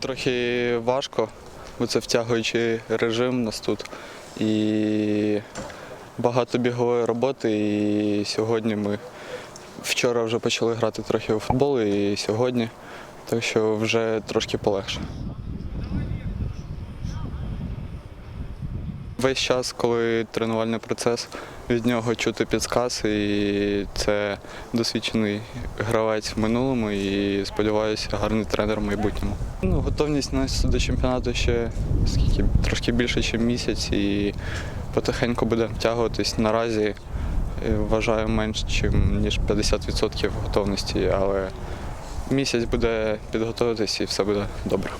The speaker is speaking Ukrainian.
трохи важко, бо це втягуючий режим у нас тут. І багато бігової роботи. І сьогодні ми вчора вже почали грати трохи у футбол, і сьогодні, так що вже трошки полегше. Весь час, коли тренувальний процес, від нього чути підсказ, і це досвідчений гравець в минулому і сподіваюся, гарний тренер в майбутньому. Ну, готовність нас до чемпіонату ще скільки трошки більше, ніж місяць, і потихеньку будемо втягуватись. Наразі е, вважаю менш чим, ніж 50% готовності, але місяць буде підготуватись і все буде добре.